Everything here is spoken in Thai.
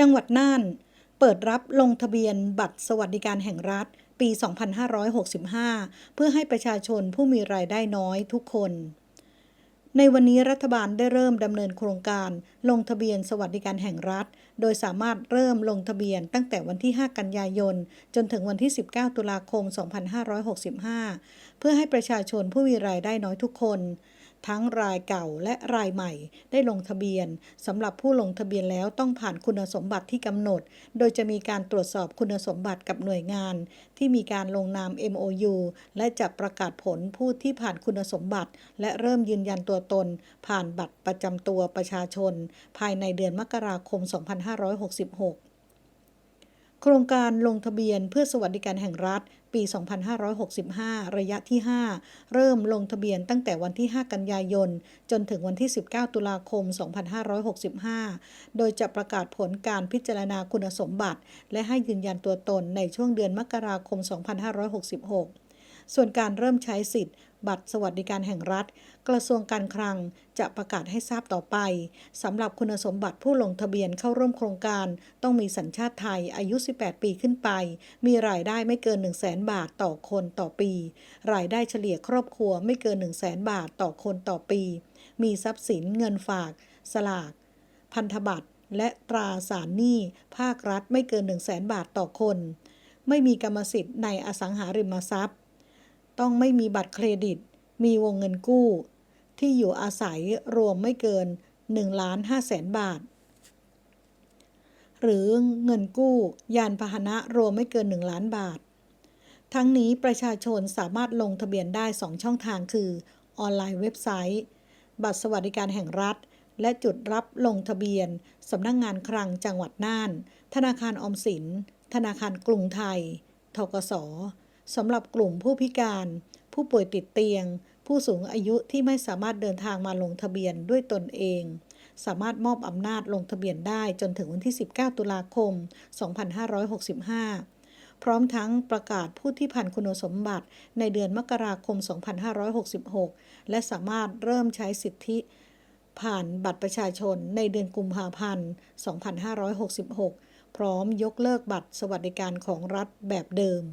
จังหวัดน่าน เปิดรับลงทะเบียนบัตรสวัสดิการแห่งรัฐ ปี 2565 เพื่อให้ประชาชนผู้มีรายได้น้อยทุกคน ในวันนี้รัฐบาลได้เริ่มดำเนินโครงการลงทะเบียนสวัสดิการแห่งรัฐ โดยสามารถเริ่มลงทะเบียนตั้งแต่วันที่ 5 กันยายน จนถึงวันที่ 19 ตุลาคม 2565 เพื่อให้ประชาชนผู้มีรายได้น้อยทุกคน ทั้งรายเก่าและรายใหม่ ได้ลงทะเบียนสำหรับผู้ลงทะเบียนแล้วต้องผ่านคุณสมบัติที่กำหนด โดยจะมีการตรวจสอบคุณสมบัติกับหน่วยงาน ที่มีการลงนาม MOU และจะประกาศผลผู้ที่ผ่านคุณสมบัติ และเริ่มยืนยันตัวตน ผ่านบัตรประจำตัวประชาชน ภายในเดือนมกราคม 2566 โครงการลงทะเบียนเพื่อสวัสดิการแห่งรัฐ ปี 2565 ระยะที่ 5 เริ่มลงทะเบียนตั้งแต่วันที่ 5 กันยายน จนถึงวันที่ 19 ตุลาคม 2565 โดยจะประกาศผลการพิจารณาคุณสมบัติ และให้ยืนยันตัวตนในช่วงเดือนมกราคม 2566 ส่วนการเริ่มใช้สิทธิ์ บัตรสวัสดิการแห่งรัฐ กระทรวงการคลังจะประกาศให้ทราบต่อไปสำหรับคุณสมบัติผู้ลงทะเบียนเข้าร่วมโครงการ ต้องมีสัญชาติไทยอายุ 18 ปีขึ้นไป มีรายได้ไม่เกิน 1 0 0 0 0 0บาทต่อคนต่อปี รายได้เฉลี่ยครอบครัวไม่เกิน 1 0 0 0 0 0บาทต่อคนต่อปี มีทรัพย์สินเงินฝาก สลาก พันธบัตรและตราสารหนี้ภาครัฐไม่เกิน 1 0 0 0 0 0บาทต่อคน ไม่มีกรรมสิทธิ์ในอสังหาริมทรัพย์ ต้องไม่มีบัตรเครดิต มีวงเงินกู้ ที่อยู่อาศัยรวมไม่เกิน1ล้าน5แสนบาท หรือเงินกู้ ยานพาหนะรวมไม่เกิน 1 ล้านบาท ทั้งนี้ประชาชนสามารถลงทะเบียนได้ 2 ช่องทางคือ ออนไลน์เว็บไซต์ บัตรสวัสดิการแห่งรัฐ และจุดรับลงทะเบียนสำนักงงานคลังจังหวัดน่าน ธนาคารออมสิน ธนาคารกรุงไทย ทกส สำหรับกลุ่มผู้พิการ ผู้ป่วยติดเตียง ผู้สูงอายุที่ไม่สามารถเดินทางมาลงทะเบียนด้วยตนเอง สามารถมอบอำนาจลงทะเบียนได้จนถึงวันที่ 19 ตุลาคม 2565พร้อมทั้งประกาศผู้ที่ผ่านคุณสมบัติในเดือนมกราคม 2566 และสามารถเริ่มใช้สิทธิ ผ่านบัตรประชาชนในเดือนกุมภาพันธ์ 2566 พร้อมยกเลิกบัตรสวัสดิการของรัฐแบบเดิม